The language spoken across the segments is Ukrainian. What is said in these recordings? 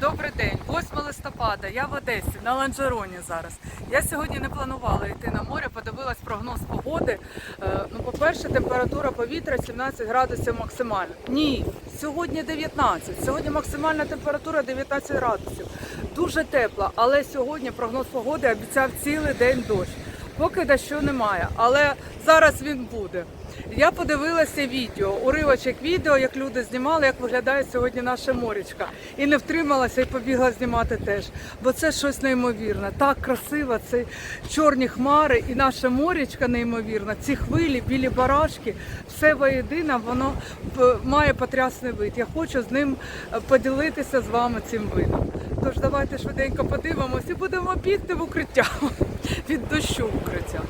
добрий день. 8 листопада. Я в Одесі на Ланжероні зараз. Я сьогодні не планувала йти на море, подивилась прогноз погоди. Е, Ну, по-перше, температура повітря 17 градусів максимально. Ні, сьогодні 19. Сьогодні максимальна температура 19 градусів. Дуже тепло, але сьогодні прогноз погоди обіцяв цілий день дощ. Поки дощу немає, але зараз він буде. Я подивилася відео, уривочок відео, як люди знімали, як виглядає сьогодні наша морічка. І не втрималася і побігла знімати теж. Бо це щось неймовірне. Так красиво, це чорні хмари і наша морічка неймовірна. Ці хвилі, білі барашки, все воєдино, воно має потрясний вид. Я хочу з ним е, поділитися з вами цим видом. Тож давайте швиденько подивимось і будемо бігти в укриття від дощу в укриття.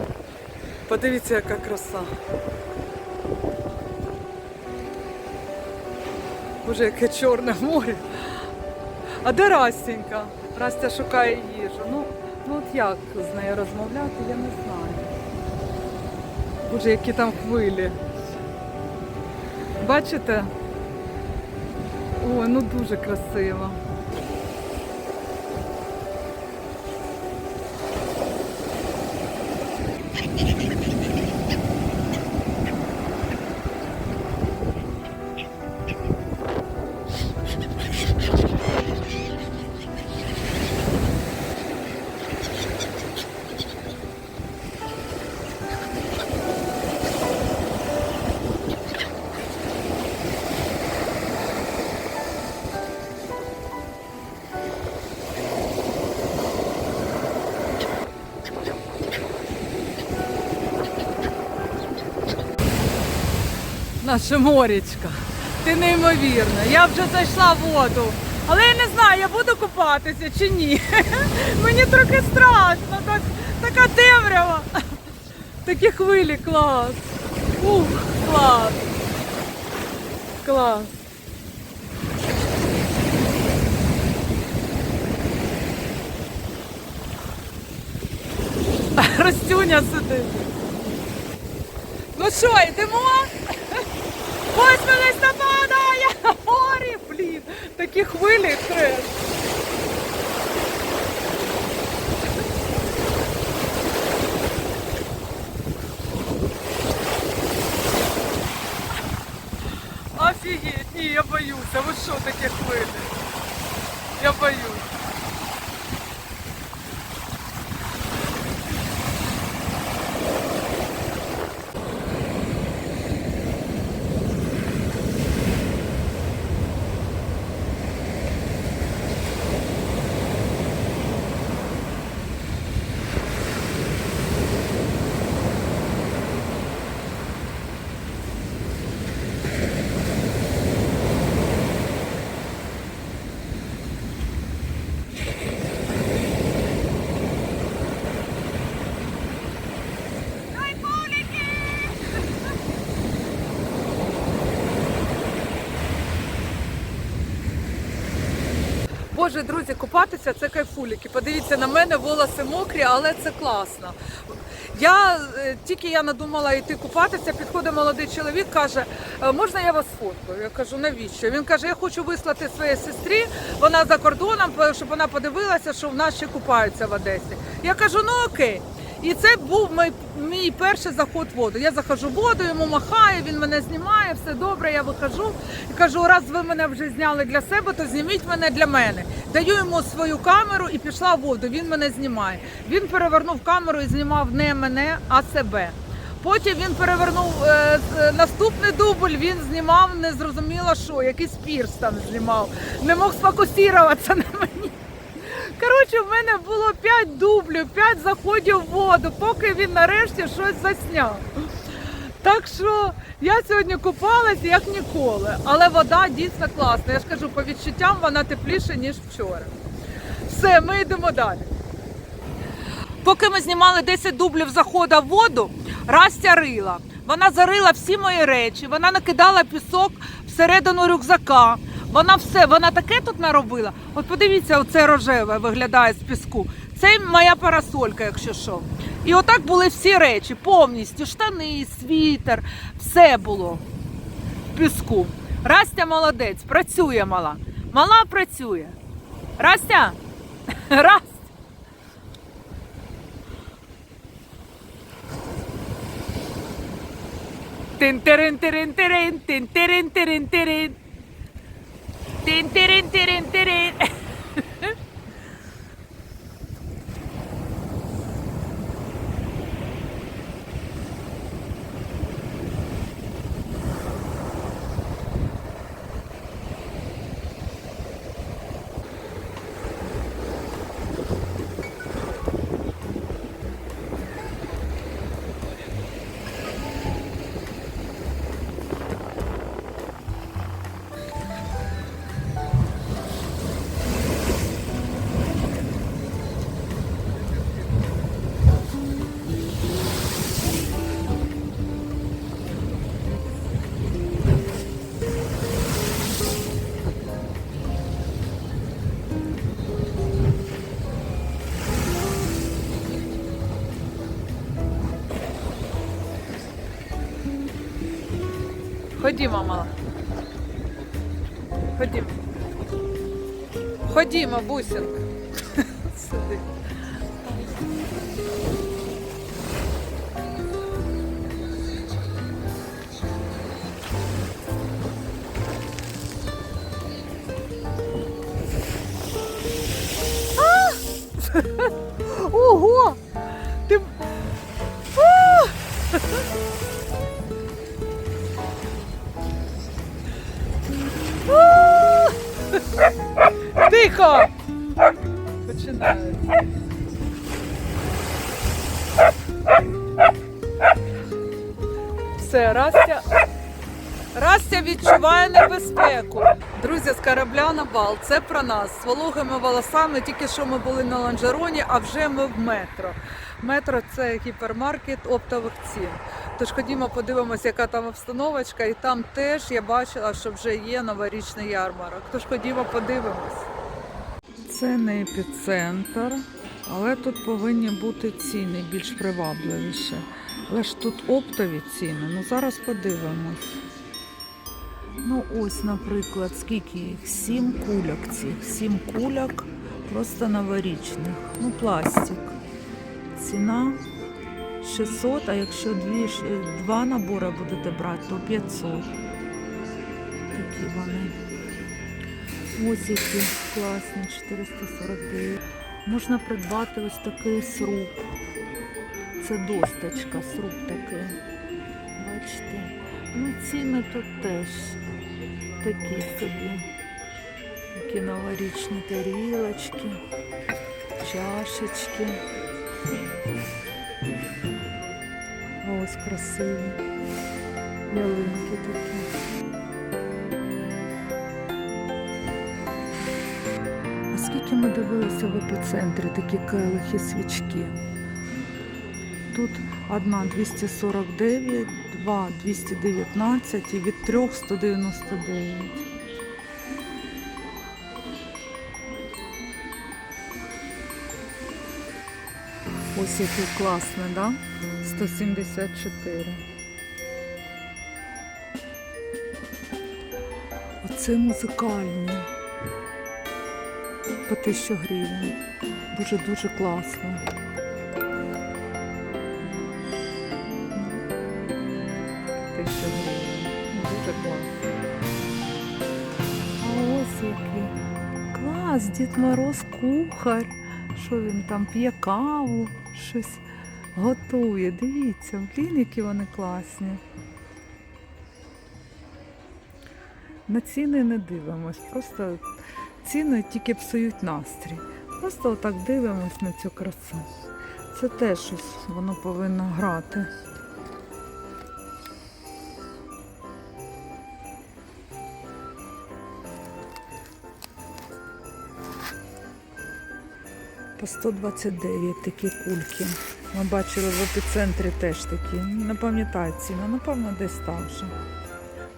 Подивіться, яка краса. Боже, яке чорне море. А де Растінька? Растя шукає їжу. Ну, ну от як з нею розмовляти, я не знаю. Боже, які там хвилі. Бачите? Ой, ну дуже красиво. Наша морічка. Ти неймовірна. Я вже зайшла в воду. Але я не знаю, я буду купатися чи ні. Мені трохи страшно, так, така темрява. Такі хвилі, клас. Ух, клас. Клас. Ростюня сидить. Ну що, йдемо? Такі хвилі треш. Офігеть, ні, я боюся. Ви що такі хвилі? Я боюсь. Боже, друзі, купатися це кайфуліки. Подивіться на мене, волоси мокрі, але це класно. Я е, тільки я надумала йти купатися, підходить молодий чоловік, каже, «Е, можна я вас фоткаю? Я кажу, навіщо? Він каже, я хочу вислати своїй сестрі, вона за кордоном, щоб вона подивилася, що в нас ще купаються в Одесі. Я кажу, ну окей. І це був мій, мій перший заход в воду. Я заходжу в воду, йому махаю, він мене знімає, все добре, я виходжу і кажу, раз ви мене вже зняли для себе, то зніміть мене для мене. Даю йому свою камеру і пішла в воду. Він мене знімає. Він перевернув камеру і знімав не мене, а себе. Потім він перевернув е, з- наступний дубль, він знімав незрозуміло що, якийсь пірс там знімав. Не мог сфокусуватися на мені. Коротше, в мене було 5 дублів, 5 заходів в воду, поки він нарешті щось засняв. Так що я сьогодні купалась як ніколи, але вода дійсно класна. Я ж кажу, по відчуттям вона тепліша, ніж вчора. Все, ми йдемо далі. Поки ми знімали 10 дублів заходу в воду, Растя рила. Вона зарила всі мої речі, вона накидала пісок всередину рюкзака. Вона все, вона таке тут наробила. От подивіться, оце рожеве виглядає з піску. Це моя парасолька, якщо що. І отак були всі речі, повністю штани, світер, все було в піску. Растя молодець, працює мала. Мала працює. Растя! Раст! Тин-тирин-тирин-тирин, тин-тирин-тирин-тирин. Din, din, din, din, din. Ходімо, мала. Ходімо. Ходімо, бусинка. Відчуває небезпеку. Друзі, з корабля на бал. Це про нас. З вологими волосами. Тільки що ми були на ланжероні, а вже ми в метро. Метро це гіпермаркет оптових цін. Тож ходімо, подивимося, яка там обстановочка, і там теж я бачила, що вже є новорічний ярмарок. Тож ходімо, подивимось. Це не епіцентр, але тут повинні бути ціни більш привабливіші. Але ж тут оптові ціни. Ну зараз подивимось. Ну ось, наприклад, скільки їх? Сім куляк цих. Сім куляк просто новорічних. Ну, пластик. Ціна 600, а якщо дві, два набори будете брати, то 500. Такі вони. Ось які класні, 449. Можна придбати ось такий сруб. Це досточка, сруб такий. Бачите? Ну, ціни тут теж такі собі. Такі новорічні тарілочки, чашечки. Ось красиві. Ялинки такі. А скільки ми дивилися в епіцентрі такі келихи свічки? Тут одна 249, два 219 і від трьох 199. Ось який класний, да? 174. Оце музикальний. По 1000 гривень. Дуже-дуже класно. Тисяча гривень. Дуже класно. А ось який. Клас, Дід Мороз кухар. Що він там п'є каву, щось готує. Дивіться, блін, які вони класні. На ціни не дивимось, просто ціни тільки псують настрій. Просто отак дивимось на цю красу. Це теж щось воно повинно грати. По 129 такі кульки. Ми бачили в епіцентрі теж такі. Не пам'ятаю ціну, напевно, десь там же.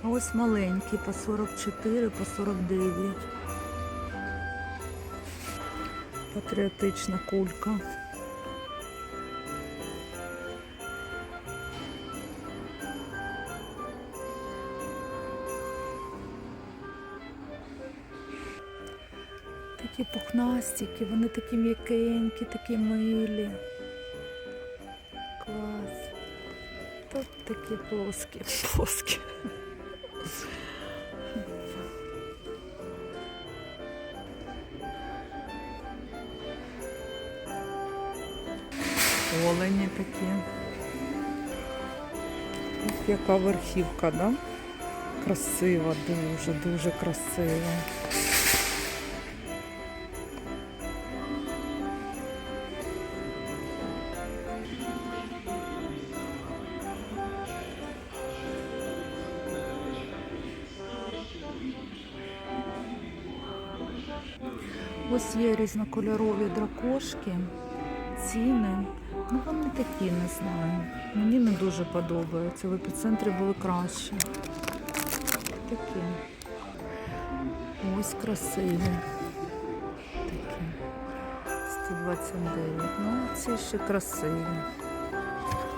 А ось маленькі по 44, по 49. Патріотична кулька. Пухнастики, вони такі м'якенькі, такі милі. Клас. Тут такі плоскі, плоскі. Олені такі. Ох, яка верхівка, да? Красива, дуже, дуже красива. Різнокольорові дракошки, ціни. Ну вони такі, не знаю. Мені не дуже подобаються. В епіцентрі були краще. Такі. Ось красиві. Такі. 129. Ну, ці ще красиві.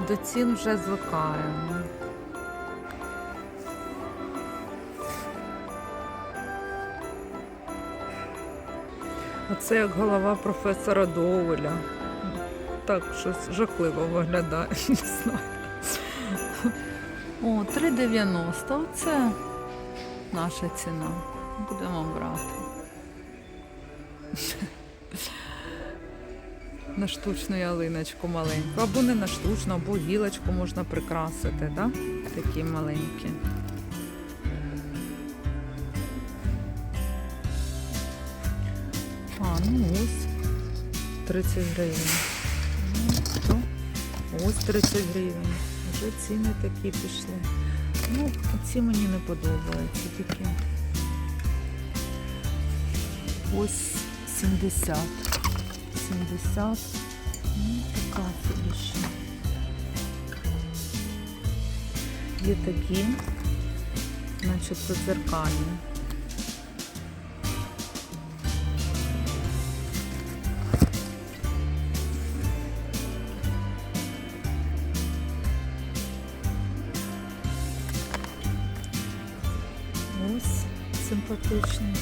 До цін вже звикаємо. Оце як голова професора Доуеля. Так, щось жахливо виглядає, не знаю. О, 3,90. Оце наша ціна. Будемо брати. На штучну ялиночку маленьку. Або не на штучну, або гілочку можна прикрасити, да? такі маленькі. 30 гривень. Ну, Ось 30 гривень. Вже ціни такі пішли. Ну, ці мені не подобаються такі. Ось 70. 70. Ну, така собі ще. Є такі, начебто дзеркальні. Симпатичний.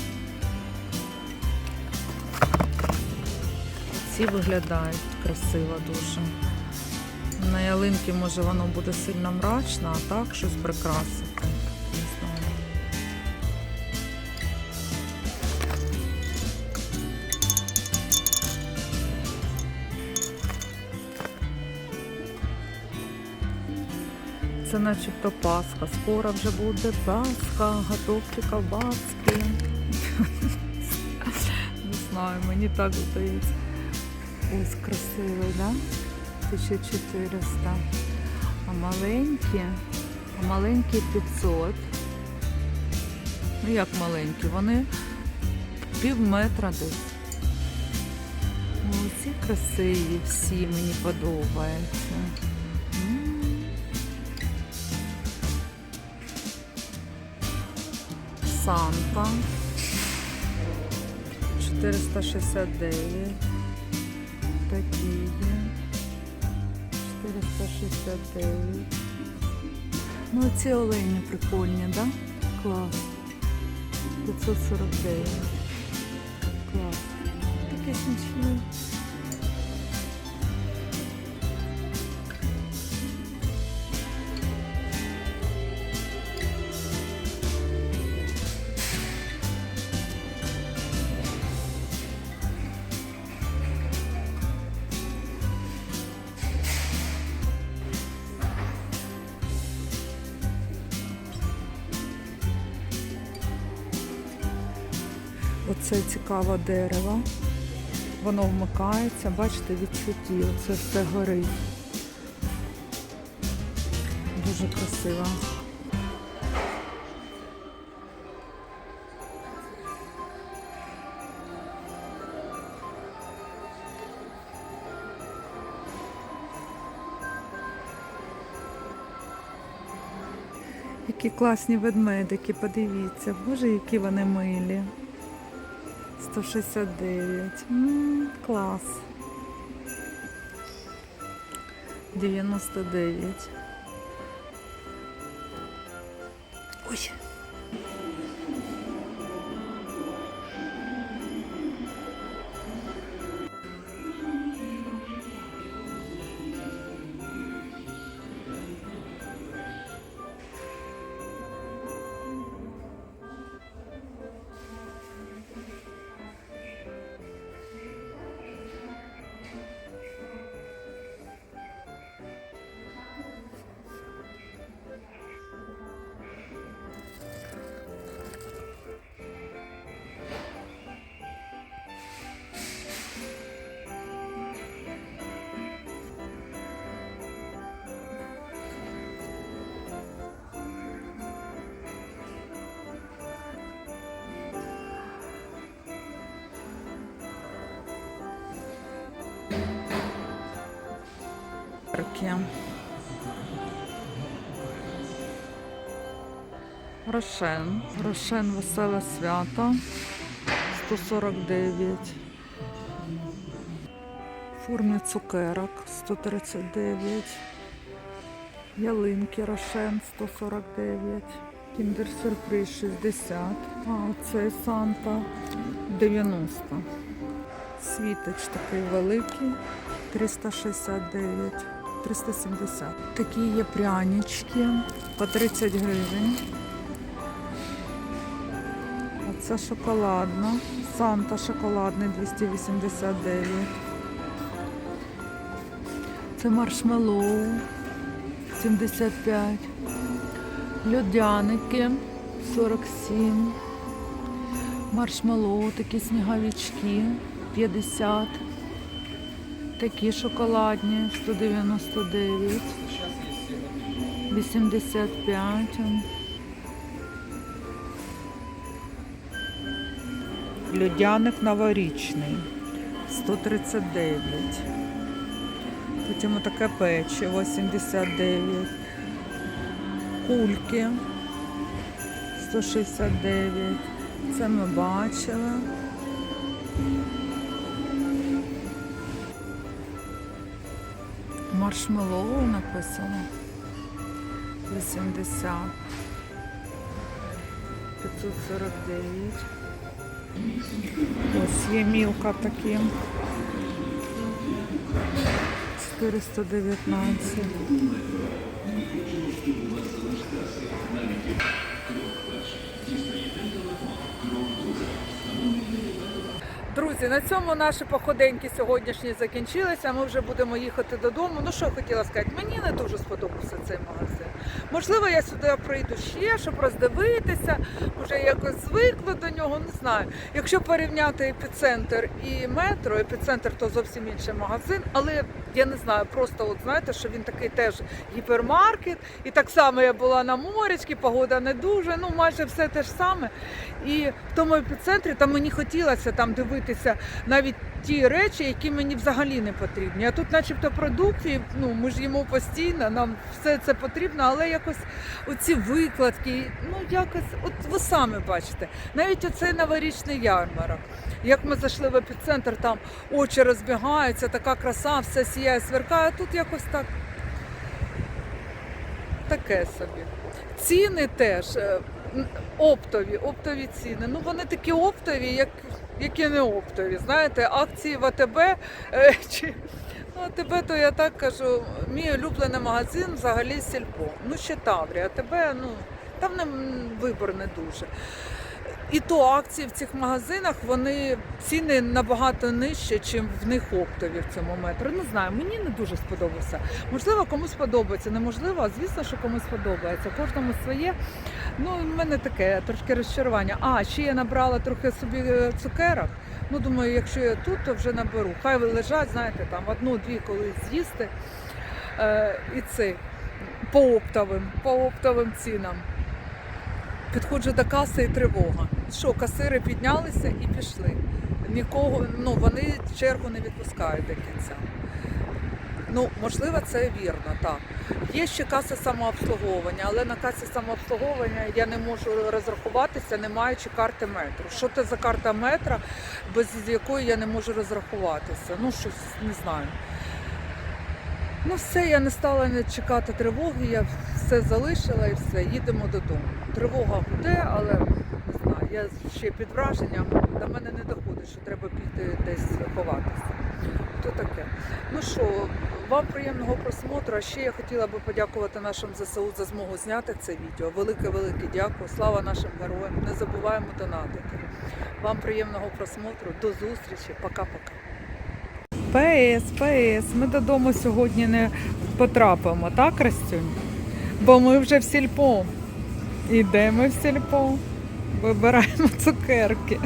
Ці виглядають красиво дуже. На ялинки може воно буде сильно мрачно, а так щось прикрасити. Це начебто Пасха. Скоро вже буде Пасха, готовте ковбаски. Не знаю, мені так здається. Ось красивий, да? 1400. А маленькі, а маленькі 500. Ну як маленькі? Вони пів метра десь. Ось ці красиві всі мені подобаються. Санта 469. Такі є. 469. Ну ці олені прикольні, да? Клас. 549. Клас. Такі смішні. Оце цікаве дерево. Воно вмикається, бачите, відсвітлі, оце все горить. Дуже красиво. Які класні ведмедики, подивіться. Боже, які вони милі. 169. М, клас. 99. Ой. Таке. Рошен. Рошен веселе свято. 149. В цукерок 139. Ялинки Рошен 149. Кіндер сюрприз 60. А оцей Санта 90. Світоч такий великий 369. 370. Такі є прянички по 30 гривень. Оце шоколадно. Санта шоколадний 289. Це маршмеллоу 75. Льодяники 47. Маршмеллоу, такі сніговички 50. Такі шоколадні 199. 85. Льодяник новорічний 139. Потім таке печиво 79. Кульки 169. Це ми бачили. Маршмеллоу написано. 80. 549. Ось є мілка такі. 419. Друзі, на цьому наші походеньки сьогоднішні закінчилися. Ми вже будемо їхати додому. Ну що хотіла сказати, мені не дуже сподобався цей магазин. Можливо, я сюди прийду ще, щоб роздивитися. Може, якось звикла до нього, не знаю. Якщо порівняти епіцентр і метро, епіцентр то зовсім інший магазин, але я не знаю, просто от знаєте, що він такий теж гіпермаркет. І так само я була на морячці, погода не дуже, ну майже все те ж саме. І в тому епіцентрі там мені хотілося там дивитися навіть ті речі, які мені взагалі не потрібні. А тут, начебто, продукти, ну ми ж їмо постійно, нам все це потрібно, але якось оці викладки, ну якось, от ви самі бачите, навіть оцей новорічний ярмарок. Як ми зайшли в епіцентр, там очі розбігаються, така краса, все сіяє, сверкає. а Тут якось так таке собі. Ціни теж е, оптові, оптові ціни. Ну вони такі оптові, як, які не оптові. Знаєте, акції в АТБ е, чи ну, АТБ, то я так кажу, мій улюблений магазин взагалі сільпо. Ну ще Таврі, АТБ, ну там не вибор не дуже. І то акції в цих магазинах вони ціни набагато нижче, ніж в них оптові в цьому метро. Не знаю, мені не дуже сподобався. Можливо, комусь подобається, неможливо, а звісно, що комусь подобається. Кожному своє. Ну, в мене таке трошки розчарування. А, ще я набрала трохи собі е, цукерок. Ну, думаю, якщо я тут, то вже наберу. Хай лежать, знаєте, там одну-дві коли з'їсти. Е, і це по оптовим, по оптовим цінам. Підходжу до каси і тривога. Що, касири піднялися і пішли. Нікого, ну вони чергу не відпускають до кінця. Ну, можливо, це вірно, так. Є ще каса самообслуговування, але на касі самообслуговування я не можу розрахуватися, не маючи карти метру. Що це за карта метра, без якої я не можу розрахуватися? Ну, щось не знаю. Ну, все, я не стала не чекати тривоги, я все залишила і все, їдемо додому. Тривога буде, але знаю, я ще під враженням, до мене не доходить, що треба піти десь ховатися. То таке. Ну що, вам приємного просмотру. А ще я хотіла би подякувати нашим ЗСУ за змогу зняти це відео. Велике-велике дякую. Слава нашим героям. Не забуваємо донатити. Вам приємного просмотру. До зустрічі. Пока-пока. ПС, ПС, ми додому сьогодні не потрапимо, так, Растюнь? Бо ми вже в сільпо. Ідемо в сільпо. Вибираємо цукерки.